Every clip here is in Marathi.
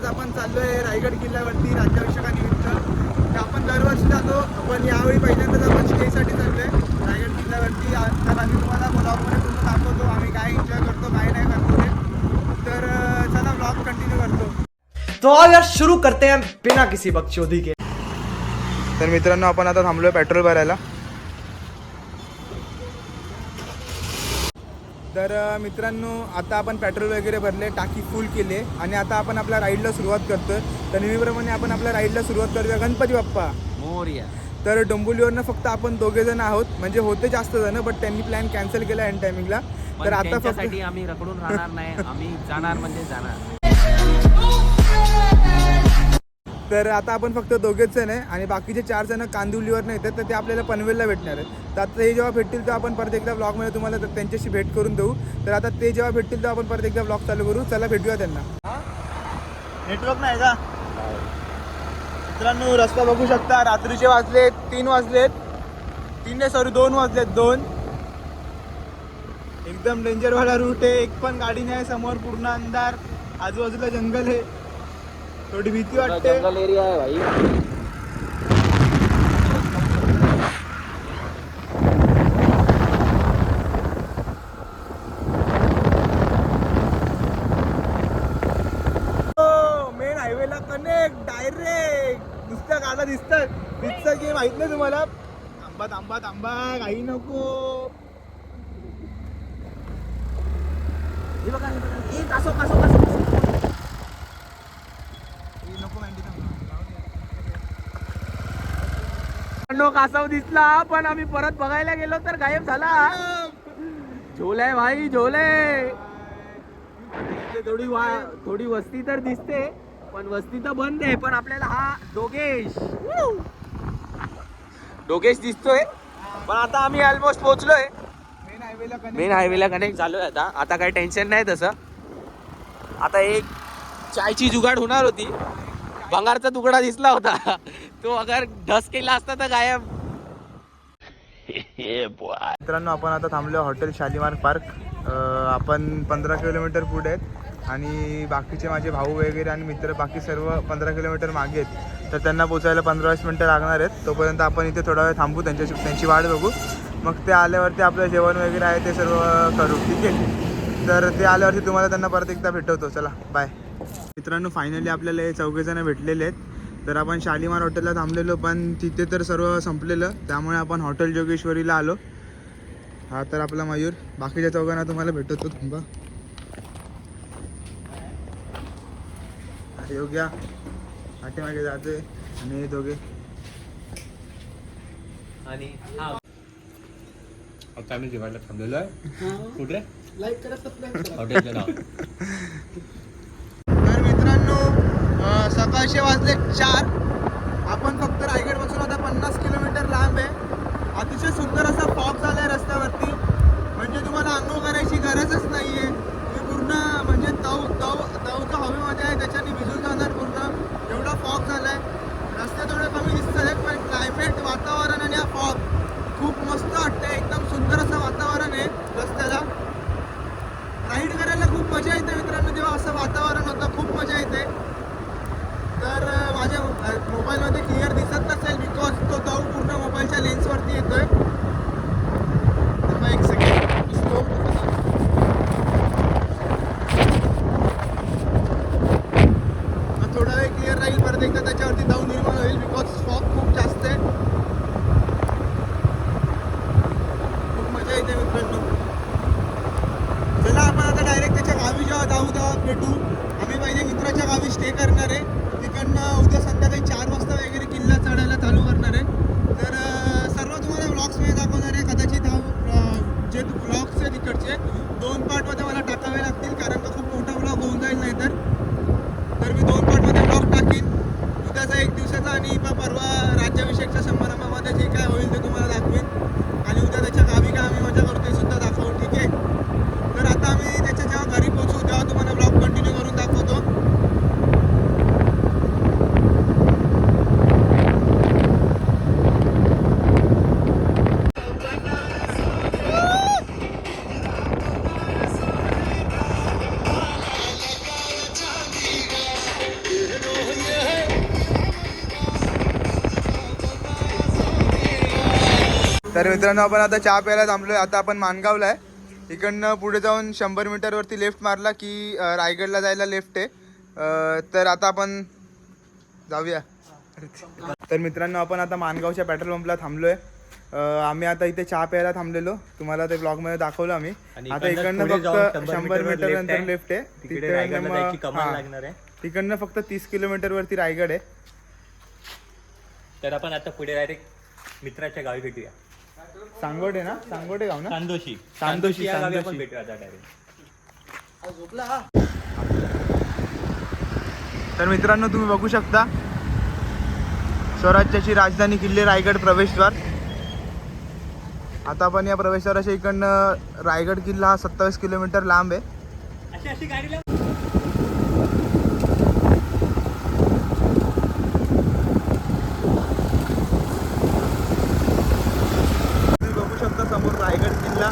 आज आपण चाललोय रायगड किल्ल्यावरती राज्याभिषेकानिमित्त. तर आपण दरवर्षी जातो पण यावेळी पहिल्यांदाच आपण स्टेसाठी चाललोय रायगड किल्ल्यावरती. तर आम्ही तुम्हाला ब्लॉगमध्ये पूर्ण दाखवतो आम्ही काय एन्जॉय करतो काय नाही करतो ते. तर चला ब्लॉग कंटिन्यू करतो. तो यार शुरू करते हैं बिना किसी बकचोदी के. तर मित्रांनो आपण आता थांबलोय पेट्रोल भरायला. तर मित्रांनो आता आपण पेट्रोल वगैरे भरले टाकी फुल केले आणि आता आपण आपल्या राईडला सुरुवात करतोय. तर नेहमीप्रमाणे आपण आपल्या राईडला सुरुवात करूया. गणपती बाप्पा. मोर्या. तर डोंबिवलीवरनं फक्त आपण दोघे जण आहोत. म्हणजे होते जास्त जण बट त्यांनी प्लॅन कॅन्सल केला एन टायमिंगला तर आता फक्त आम्ही रखडून राहणार नाही. आम्ही जाणार म्हणजे जाणार. तर आता आपण फक्त दोघेच जण आहे आणि बाकीचे चार जण नाही येतात तर ते आपल्याला पनवेलला भेटणार आहेत. तर आता हे जेव्हा भेटतील तर आपण परत एकदा ब्लॉगमध्ये तुम्हाला त्यांच्याशी भेट करून देऊ. तर आता ते जेव्हा भेटतील तेव्हा आपण परत एकदा ब्लॉग चालू करू. चला भेटूया त्यांना. नेटवर्क नाही का? मित्रांनो रस्ता बघू शकता. रात्रीचे वाजले तीन वाजलेत. तीन नाही सॉरी दोन वाजलेत दोन. एकदम डेंजरवाला रूट आहे. एक पण गाडी नाही समोर पूर्ण अंधार. आजूबाजूला जंगल आहे. थोडी भीती वाटते जंगल एरिया आहे भाई. कनेक्ट डायरेक्ट नुसत्या गाड्या दिसतात. दिसतं की माहीत नाही तुम्हाला. थांबा थांबा थांबा. काही नको. हे बघा हे बघा. हे कासव दिसला पण आम्ही परत बघायला गेलो तर गायब झाला. झोले भाई झोले. थोडी वा थोडी वस्ती तर दिसते पण वस्ती तर बंद आहे पण आपल्याला हा डोगेश डोगेश दिसतोय पण आता आम्ही ऑलमोस्ट पोहोचलोय. मेन हायवेला कनेक्ट मेन हायवेला कनेक्ट झालोय आता. आता काही टेन्शन नाही तसं. आता एक चायची जुगाड होणार होती. भंगारचा तुकडा दिसला होता. तो अगर ढस केला असता तर गायब. मित्रांनो आपण आता थांबलो हॉटेल शालिमार पार्क. आपण पंधरा किलोमीटर पुढे आहेत आणि बाकीचे माझे भाऊ वगैरे आणि मित्र बाकी सर्व पंधरा किलोमीटर मागे आहेत. तर त्यांना पोचायला पंधरा वीस मिनटं लागणार आहेत. तोपर्यंत आपण इथे थोडा वेळ थांबू त्यांच्याशी त्यांची वाट बघू. मग ते आल्यावरती आपलं जेवण वगैरे आहे ते सर्व करू ठीक आहे? तर ते आल्यावरती तुम्हाला त्यांना परत एकदा भेटवतो. चला बाय मित्रांनो फायनली आपल्याला हे चौघेजणं भेटलेले आहेत. तर आपण शालिमार हॉटेलला थांबलेलो पण तिथे तर सर्व संपलेलं. त्यामुळे आपण हॉटेल जोगेश्वरीला आलो. हा तर आपला मयूर. बाकीच्या चौघांना तुम्हाला भेटतो थांबा. हा योग्या पाठीमागे जाते आणि हे दोघे. आणि आता आम्ही जेवायला थांबलेलो आहे. कुठे? हॉटेलचं नाव तर मित्रांनो अं, सकाळचे वाजले चार. आपण फक्त रायगडपासून आता पन्नास किलोमीटर लांब आहे. अतिशय सुंदर असा फॉग झाला आहे रस्त्यावरती. म्हणजे तुम्हाला अनुभव करायची गरजच नाही आहे तुम्ही पूर्ण म्हणजे तव तव तव हवेमध्ये आहे त्याच्याने भिजून जाणार पूर्ण. एवढा फॉग झाला आहे रस्ते थोडे कमी दिसत आहेत पण क्लायमेट वातावरण आणि हा फॉग खूप मस्त वाटतं एकदम सुंदर असं वातावरण आहे रस्त्याला राईड करायला खूप मजा येते मित्रांनो जेव्हा असं वातावरण होतं खूप मजा येते तर अं, माझ्या अं, मोबाईलमध्ये क्लिअर दिसत नसेल बिकॉज तो दव पूर्ण मोबाईलच्या लेन्सवरती येतोय थांबा एक सेकंड दिसतो मग थोडा वेळ क्लिअर राहील परत एकदा त्याच्यावरती दव निर्माण होईल बिकॉज फॉग खूप जास्त आहे खूप मजा येते मित्रांनो चला आपण आता डायरेक्ट त्याच्या गावी जेव्हा जाऊ तेव्हा भेटू आम्ही पहिले मित्राच्या गावी स्टे करणार आहे. तिकडनं उद्या संध्याकाळी चार वाजता वगैरे किल्ला चढायला चालू करणार आहे. तर सर्व तुम्हाला ब्लॉग्समध्ये दाखवणार आहे. कदाचित हा जे ब्लॉग्स आहे तिकडचे दोन पार्टमध्ये मला टाकावे लागतील कारण का खूप मोठा ब्लॉग होऊन जाईल नाही तर तर मी दोन पार्टमध्ये ब्लॉग टाकीन. उद्याचा एक दिवसाचा आणि परवा राज्याभिषेकच्या समारंभामध्ये जे काय होईल ते तुम्हाला दाखवेन. तर मित्रांनो आपण आता चहा प्यायला थांबलोय. आता आपण मानगावला आहे इकडनं पुढे जाऊन शंभर मीटरवरती लेफ्ट मारला की रायगडला जायला लेफ्ट आहे. तर आता आपण जाऊया. तर मित्रांनो आपण आता मानगावच्या पेट्रोल पंपला थांबलोय. आम्ही आता इथे चहा प्यायला थांबलेलो. तुम्हाला ते ब्लॉगमध्ये दाखवलं आम्ही. आता इकडनं फक्त 100 शंभर मीटर नंतर. लेफ्ट तिकडे आहे. तिकडनं फक्त तीस किलोमीटर वरती रायगड आहे. तर आपण आता पुढे डायरेक्ट मित्राच्या गावी भेटूया. सांगोटे ना? सांगोटे गाव ना? चांदोशी. चांदोशी, या गावी आपण चांदोशी. भेटूया आता डायरेक्ट तर मित्रांनो तुम्ही बघू शकता स्वराज्याची राजधानी किल्ले रायगड प्रवेशद्वार. आता आपण या प्रवेशद्वाराच्या इकडनं रायगड किल्ला हा सत्तावीस किलोमीटर लांब आहे अशी अशी गाडी लाव तुम्ही बघू शकता समोर रायगड किल्ला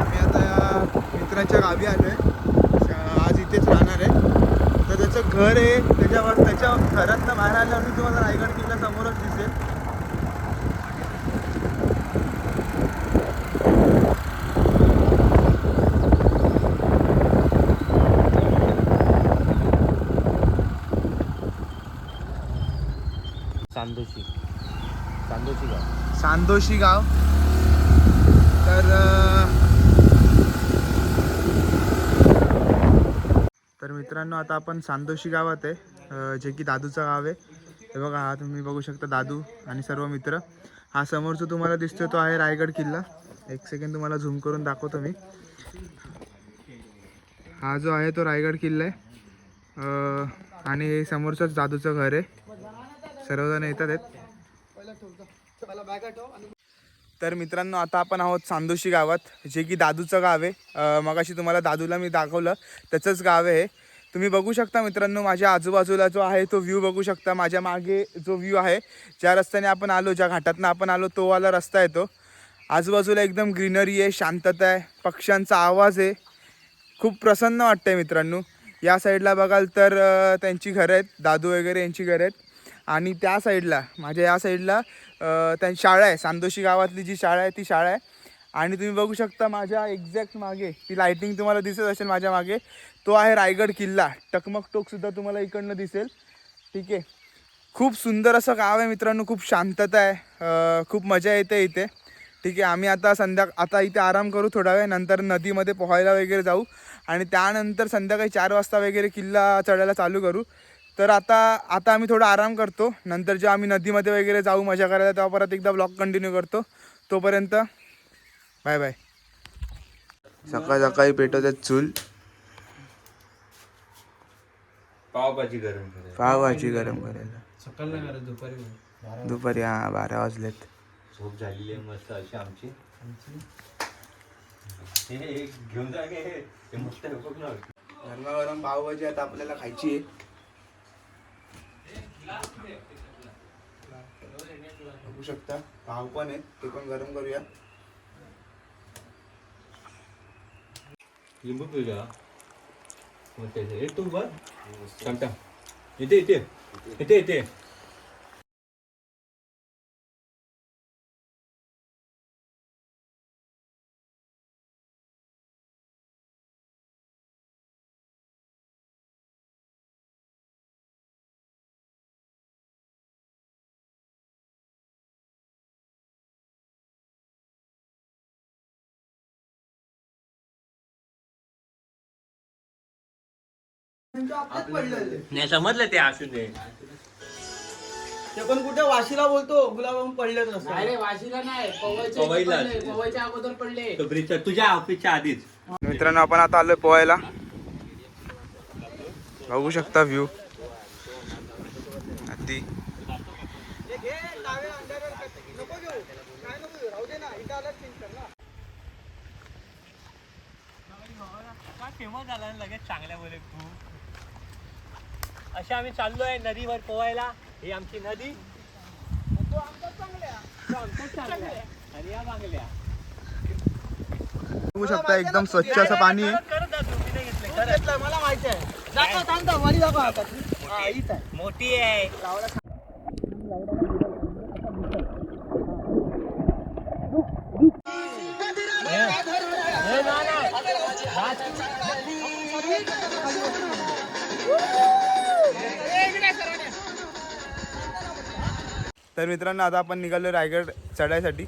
आम्ही आता या मित्राच्या गावी आलोय. श- आज इथेच राहणार आहे. तर त्याचं घर आहे त्याच्यावर त्याच्या घरातनं बाहेर आल्यावर तुम्हाला रायगड किल्ला समोरच दिसेल. चांदोशी चांदोशी गाव. सांदोशी गाव. तर अं, तर मित्रांनो आता आपण सांदोशी गावात आहे. जे की दादूचं गाव आहे. हे बघा हा तुम्ही बघू शकता दादू आणि सर्व मित्र. हा समोरचा तुम्हाला दिसतोय तो आहे रायगड किल्ला. एक सेकंड तुम्हाला झूम करून दाखवतो मी. हा जो आहे तो रायगड किल्ला आहे. आणि हे समोरचंच दादूचं घर आहे. सर्वजण येतात आहेत. तर मित्रांनो आता आपण आहोत सांदोशी गावात जे की दादूचं गाव आहे. मगाशी तुम्हाला दादूला मी दाखवलं. त्याचंच गाव आहे. तुम्ही बघू शकता मित्रांनो माझ्या आजूबाजूला जो आहे तो व्ह्यू बघू शकता. माझ्या मागे जो व्ह्यू आहे ज्या रस्त्याने आपण आलो ज्या घाटातनं आपण आलो तो वाला रस्ता येतो आजूबाजूला एकदम ग्रीनरी आहे शांतता आहे पक्ष्यांचा आवाज आहे. खूप प्रसन्न वाटतंय मित्रांनो. या साईडला बघाल तर त्यांची घरं आहेत दादू वगैरे यांची घरं आहेत. आणि त्या साईडला माझ्या या साईडला त्यां शाळा आहे सांदोशी गावातली जी शाळा आहे ती शाळा आहे. आणि तुम्ही बघू शकता माझ्या एक्झॅक्ट मागे ती लायटिंग तुम्हाला दिसत असेल माझ्या मागे तो आहे रायगड किल्ला. टकमक टोकसुद्धा तुम्हाला इकडनं दिसेल. ठीक आहे. खूप सुंदर असं गाव आहे मित्रांनो खूप शांतता आहे खूप मजा येते इथे. ठीक आहे आम्ही आता संध्या आता इथे आराम करू थोडा वेळ नंतर नदीमध्ये पोहायला वगैरे जाऊ आणि त्यानंतर संध्याकाळी चार वाजता वगैरे किल्ला चढायला चालू करू. तर आता आता आम्ही थोडा आराम करतो. नंतर जेव्हा आम्ही नदीमध्ये वगैरे जाऊ मजा करायला तेव्हा परत एकदा ब्लॉग कंटिन्यू करतो. तोपर्यंत बाय बाय. सकाळ सकाळी पेटवतात चूल. पावभाजी गरम करायला. पावभाजी गरम करायला. दुपारी हा बारा वाजलेत. झोप झालेली आहे मस्त अशी आमची. हे हे घेऊन जा गे. हे मस्त आहे बघ ना गरमागरम पावभाजी आता आपल्याला खायची आहे. बघू शकता. पाव पण आहे ते पण गरम करूया. लिंबू पिऊया मग त्याचं हे तू बघ सांगता इथे इथे इथे इथे नाही समजलं ते असू दे. ते पण कुठे वाशीला बोलतो गुलाबाहून पडले अरे वाशीला नाही पवईला. पडले, पवईच्या अगोदर पडले. तो तुझ्या ऑफिसच्या आधीच. मित्रांनो आपण आता आलोय पोहायला बघू शकता व्ह्यू अगदी. केव्हा झाला लगेच चांगल्या बोले तू अशा आम्ही चाललोय नदीवर पोहायला ही आमची नदी चांगल्या बघू शकता एकदम स्वच्छ असं पाणी मला माहिती आहे मोठी आहे तर मित्रांनो आता आपण निघालो रायगड चढायसाठी.